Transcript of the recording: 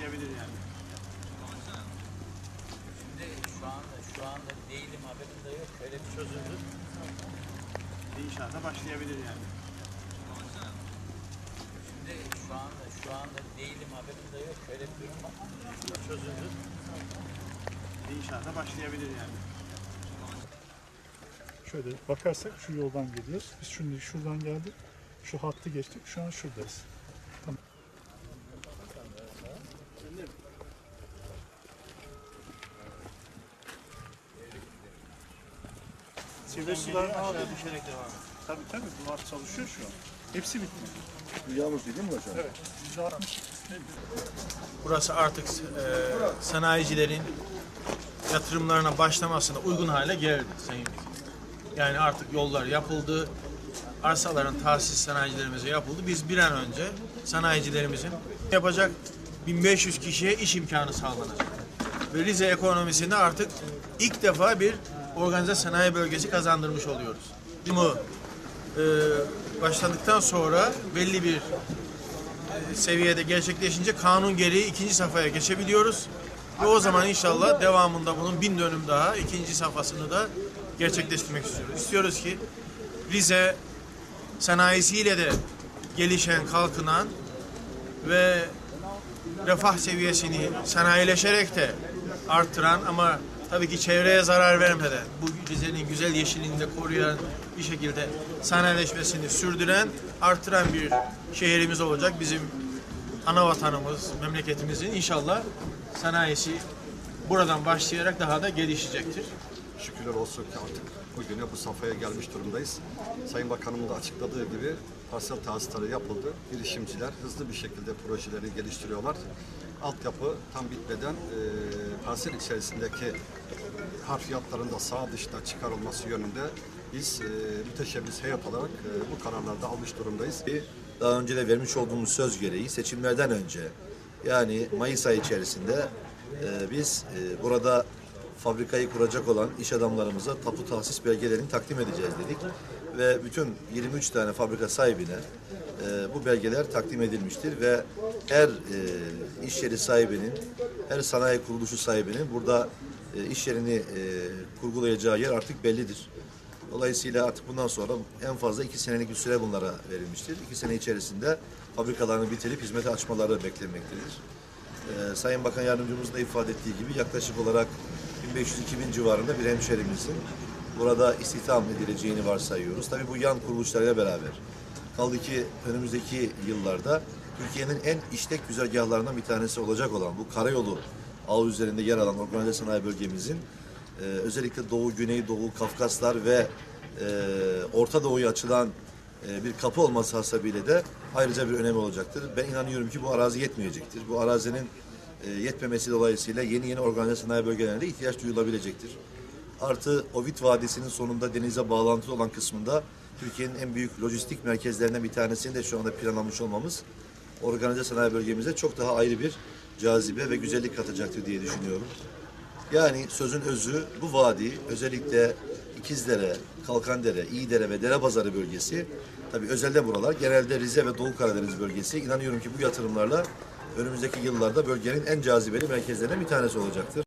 başlayabilir yani. Şimdi şu anda şu anda değilim haberim de yok. Öyle bir çözüldü. İnşaata başlayabilir yani. Şimdi şu anda şu anda değilim haberim de yok. Öyle bir durum var. Çözüldü. İnşaata başlayabilir yani. Şöyle bakarsak şu yoldan geliyoruz. Biz şimdi şuradan geldik. Şu hattı geçtik. Şu an şuradayız. Sivri sular Aşağı düşerek devam ediyor. Tabii tabii bunlar çalışıyor şu an. Hepsi bitti. Yağmur değil mi hocam? Evet. %60. Burası artık e, sanayicilerin yatırımlarına başlamasına uygun hale geldi Sayın. Yani artık yollar yapıldı, arsaların tahsis sanayicilerimize yapıldı. Biz bir an önce sanayicilerimizin yapacak 1500 kişiye iş imkanı sağlanacak. Ve Rize ekonomisinde artık ilk defa bir organize sanayi bölgesi kazandırmış oluyoruz. Bunu e, başladıktan sonra belli bir seviyede gerçekleşince kanun gereği ikinci safhaya geçebiliyoruz. Ve o zaman inşallah devamında bunun bin dönüm daha ikinci safhasını da gerçekleştirmek istiyoruz. İstiyoruz ki Rize sanayisiyle de gelişen, kalkınan ve refah seviyesini sanayileşerek de arttıran ama tabii ki çevreye zarar vermeden bu Rize'nin güzel yeşilliğini de koruyan bir şekilde sanayileşmesini sürdüren, arttıran bir şehrimiz olacak. Bizim ana vatanımız, memleketimizin inşallah sanayisi buradan başlayarak daha da gelişecektir. Şükürler olsun ki artık bugüne bu safhaya gelmiş durumdayız. Sayın Bakanımın da açıkladığı gibi parsel tahsisleri yapıldı. Girişimciler hızlı bir şekilde projeleri geliştiriyorlar. Altyapı tam bitmeden e, parsel içerisindeki harfiyatların da sağ dışına çıkarılması yönünde biz e, müteşebbis heyet olarak e, bu kararları da almış durumdayız. daha önce de vermiş olduğumuz söz gereği seçimlerden önce yani Mayıs ayı içerisinde e, biz e, burada fabrikayı kuracak olan iş adamlarımıza tapu tahsis belgelerini takdim edeceğiz dedik. Ve bütün 23 tane fabrika sahibine e, bu belgeler takdim edilmiştir ve her e, iş yeri sahibinin, her sanayi kuruluşu sahibinin burada e, iş yerini e, kurgulayacağı yer artık bellidir. Dolayısıyla artık bundan sonra en fazla iki senelik bir süre bunlara verilmiştir. İki sene içerisinde fabrikalarını bitirip hizmete açmaları beklenmektedir. Ee, Sayın Bakan Yardımcımızın da ifade ettiği gibi yaklaşık olarak 1500-2000 civarında bir hemşerimizin burada istihdam edileceğini varsayıyoruz. Tabii bu yan kuruluşlarıyla beraber. Kaldı ki önümüzdeki yıllarda Türkiye'nin en işlek güzergahlarından bir tanesi olacak olan bu karayolu ağı üzerinde yer alan organize sanayi bölgemizin ee, özellikle Doğu, Güneydoğu, Kafkaslar ve e, Orta Doğu'ya açılan e, bir kapı olması hasebiyle de ayrıca bir önemi olacaktır. Ben inanıyorum ki bu arazi yetmeyecektir. Bu arazinin e, yetmemesi dolayısıyla yeni yeni organize sanayi bölgelerine ihtiyaç duyulabilecektir. Artı Ovid Vadisi'nin sonunda denize bağlantılı olan kısmında Türkiye'nin en büyük lojistik merkezlerinden bir tanesini de şu anda planlamış olmamız organize sanayi bölgemize çok daha ayrı bir cazibe ve güzellik katacaktır diye düşünüyorum. Yani sözün özü bu vadi özellikle İkizdere, Kalkandere, İyidere ve Derebazarı bölgesi tabii özelde buralar genelde Rize ve Doğu Karadeniz bölgesi inanıyorum ki bu yatırımlarla önümüzdeki yıllarda bölgenin en cazibeli merkezlerinden bir tanesi olacaktır.